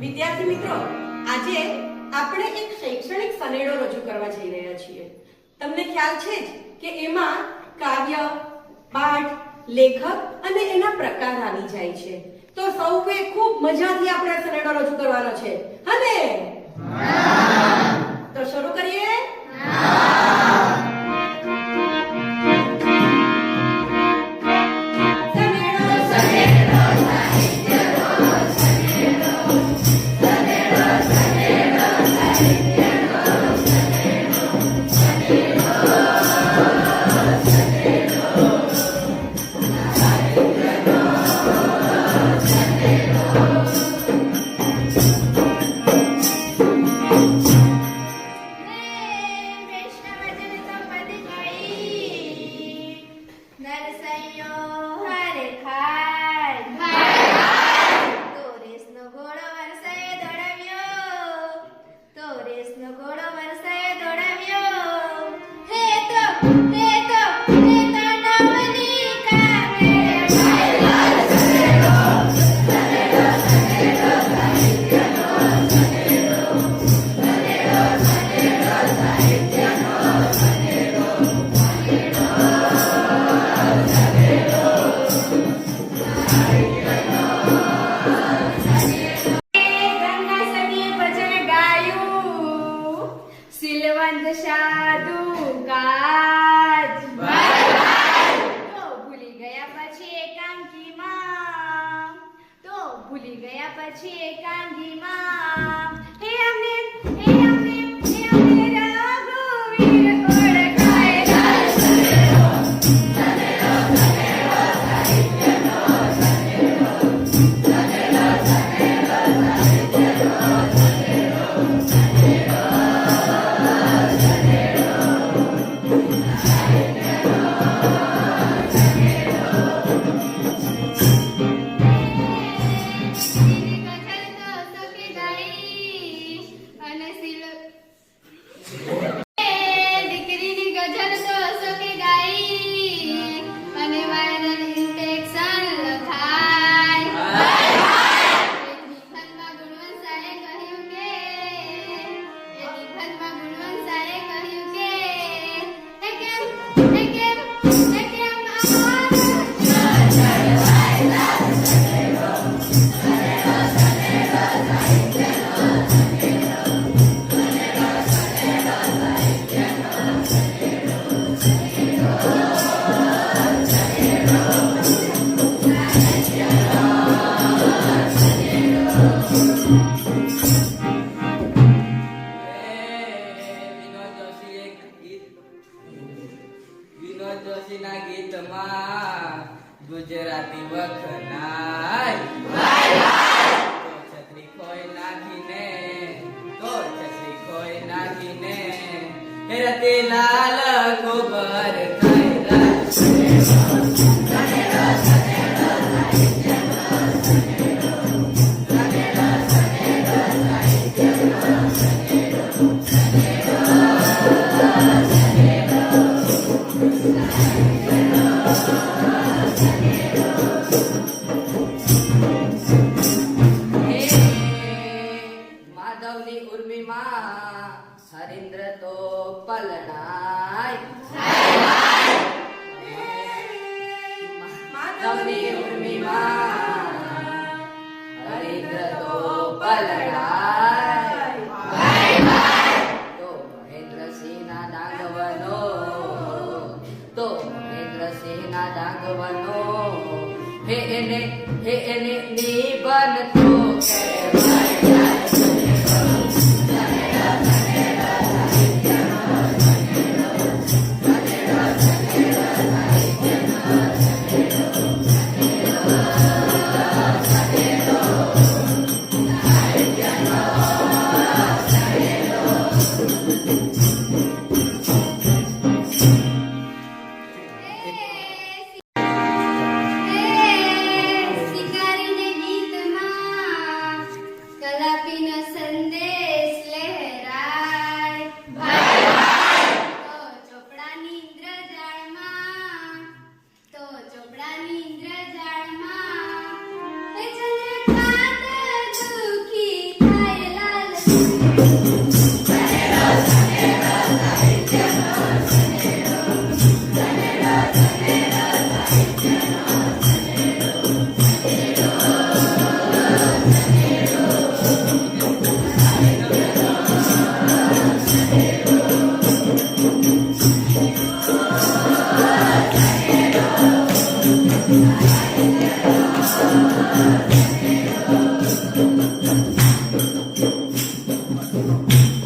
વિદ્યાર્થી મિત્રો આજે આપણે એક શૈક્ષણિક સનેડો રજૂ કરવા જઈ રહ્યા છીએ. તમને ખ્યાલ છે જ કે એમાં કાવ્ય પાઠ લેખક અને એના પ્રકાર આવી જાય છે. તો સૌએ ખૂબ મજાથી આપણે સનેડો રજૂ કરવાનો છે. અને તો શરૂ કરીએ. સાધુ કાજ તો ભૂલી ગયા પછી એકાંકીમાં તો ભૂલી ગયા પછી એકાંકીમાં હે અમને જોશીના ગીતમાં ગુજરાતી વખણાય. તો ખોઈ નાખીને, તો છત્રી ખોઈ નાખીને રતે લાલ ગોબર ખાય माधवनी उर्मिमा हरिंद्र तो पलनाय माधवनी उर्मिमा हरिंद्र तो पलनाय ભાગવનો. હે એને હે એને નિબન તો કહેવાય.